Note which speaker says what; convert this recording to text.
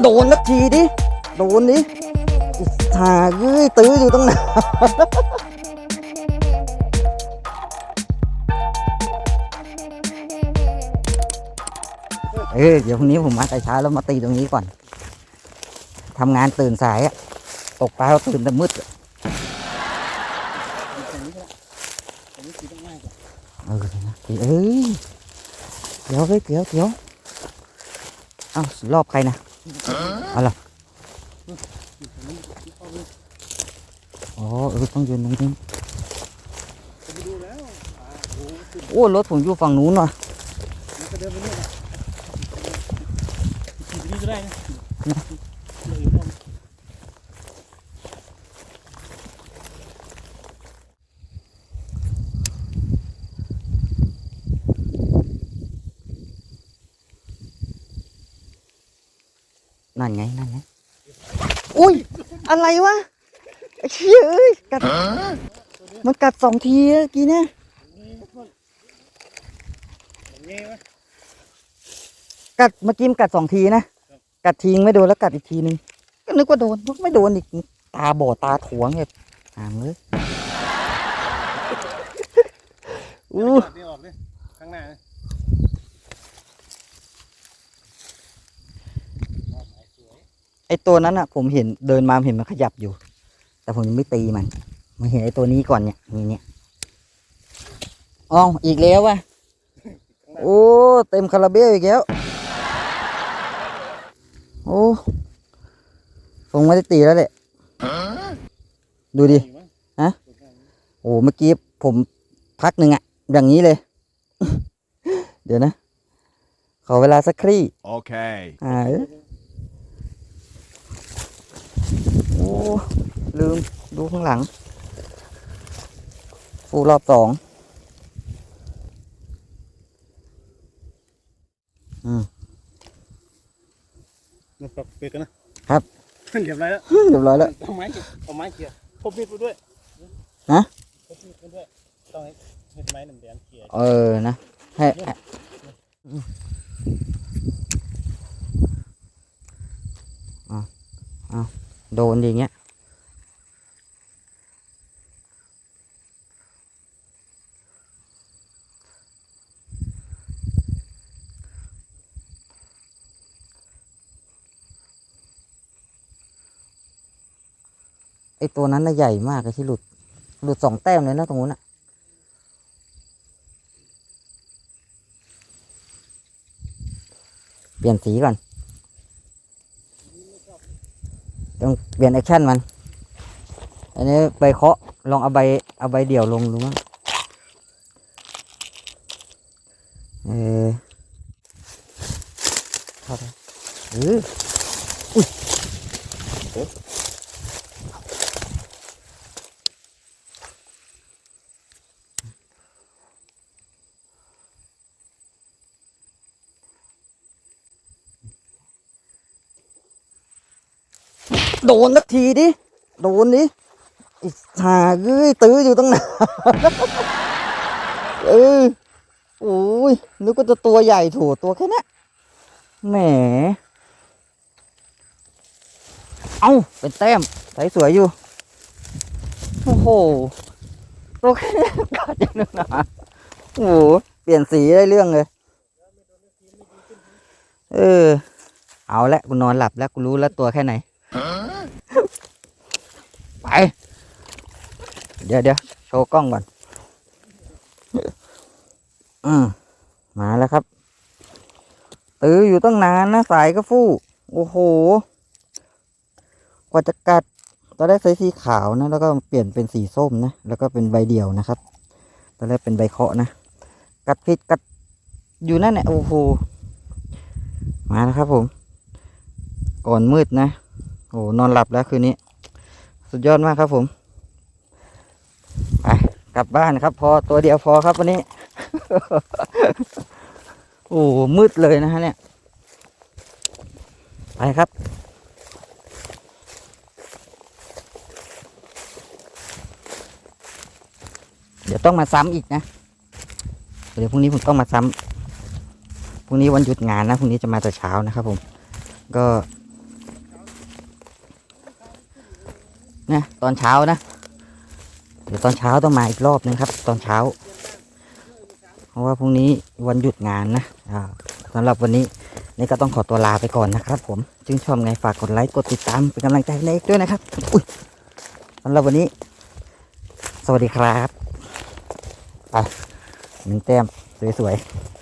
Speaker 1: โดนนักทีดิ โดนดิหาเอ้ยตื้ออยู่ตั้งนานเออเดี๋ยวพรุ่งนี้ผมมาแต่เช้าแล้วมาตีตรงนี้ก่อน ทำงานตื่นสายอะตกปลาตื่นแต่มืดอะเออตีเอ้ย เดี๋ยวเว้ยเดี๋ยวเดี๋ยวเอ้ารอบใครนะเอาล่ะอ๋อเออต้องยืนตรงนี้โอ้รถผมอยู่ฝั่งนู้นว่ะ
Speaker 2: นไปเนี่ยขี่ไปนี่ก็ได้นะ
Speaker 1: นั่นไงนั่นไงอุ้ย อะไรวะไอ้เชี่ยเอ้ยกัดมันกัดสองทีเมื่อกี้เนี่ย
Speaker 2: เงี้ยวะ
Speaker 1: กัดเมื่อกี้มันกัดสองทีนะกัดทีงไม่โดนแล้วกัดอีกทีนึงก็นึกว่าโดนไม่โดนอีกตาบอดตาถวงเนี่ยห่างเลยอู้
Speaker 2: นี่ออกเลยข้างหน้านะ
Speaker 1: ไอตัวนั้นอะ ผมเห็นเดินมาเห็นมันขยับอยู่ แต่ผมยังไม่ตีมันมาเห็นไอตัวนี้ก่อนเนี่ยนี่เนี่ยอ๋ออีกแล้ววะโอ้ เต็มคาราเบลอีกแล้ว โอ้คงไม่ได้ตีแล้วแหละดูดิ
Speaker 2: ดีมั้ง
Speaker 1: โอ้เมื่อกี้ผมพักหนึ่งอะอย่างนี้เลย เดี๋ยวนะ ขอเวลาสักครี่
Speaker 3: Okay.
Speaker 1: อ่าเอ้ยโอ้ ลืมดูข้างหลัง ฟูรอบสองอืม
Speaker 2: มันปรับเปลี่ยนกันนะครับ เรียบร้อยแล้ว
Speaker 1: เรียบร้อยแล้ว
Speaker 2: เอาไม้เกี่ยวเอาไม้เกี่ยวพบมีดไปด้วย
Speaker 1: ฮะ
Speaker 2: พบมีดไปด้วยต้องให้เห็ดไม้หนึ่งแดงเกี่ยว
Speaker 1: เออนะให้ให้อะอะ โดนอย่างเงี้ย ไอตัวนั้นน่ะใหญ่มากเลยที่หลุด หลุดสองแต้มเลยนะตรงนู้นอะเปลี่ยนสีก่อน ต้องเปลี่ยนแอคชั่นมัน อันนี้ใบเคาะลองเอาใบเอาใบเดี่ยวลงดูมั้งเออเข้าไปเอออุ้ย โดนสักทีดิ โดนดิอ้ห่าเอ้ยตื้ออยู่ตั้งนานเออโอ้ยนึกว่าจะตัวใหญ่ถูตัวแค่นี้แหม เอาเป็นแต้มใสสวยอยู่ โอ้โห ตัวแค่นี้กัดอย่างนั้นนะโอ้โห เปลี่ยนสีได้เรื่องเลย เออ เอาละกูนอนหลับแล้วกูรู้แล้วตัวแค่ไหน ไป เดี๋ยวเดี๋ยวโชว์กล้องก่อน อืมมาแล้วครับ ตื้ออยู่ตั้งนานนะ สายก็ฟู่ โอ้โห กว่าจะกัดตอนแรกใส่สีขาวนะ แล้วก็เปลี่ยนเป็นสีส้มนะ แล้วก็เป็นใบเดี่ยวนะครับ ตอนแรกเป็นใบเคาะนะ กัดผิดกัดอยู่นั่นแหละโอ้โห มาแล้วครับผม ก่อนมืดนะ โอ้นอนหลับแล้วคืนนี้ สุดยอดมากครับผมไปกลับบ้านครับ พอตัวเดียวพอครับวันนี้ โอ้มืดเลยนะฮะเนี่ย ไปครับเดี๋ยวต้องมาซ้ำอีกนะ เดี๋ยวพรุ่งนี้ผมต้องมาซ้พรุ่งนี้วันหยุดงานนะ พรุ่งนี้จะมาแต่เช้านะครับผม ก็ นะตอนเช้านะ เดี๋ยวตอนเช้าต้องมาอีกรอบนึงครับ ตอนเช้า เพราะว่าพรุ่งนี้วันหยุดงานนะสำหรับวันนี้นี่ก็ต้องขอตัวลาไปก่อนนะครับ ผมจึงชอบไงฝากกดไลค์กดติดตามเป็นกำลังใจให้เล็กด้วยนะครับอุ้ยสำหรับวันนี้ สวัสดีครับไปหนึ่งแต้มสวยๆ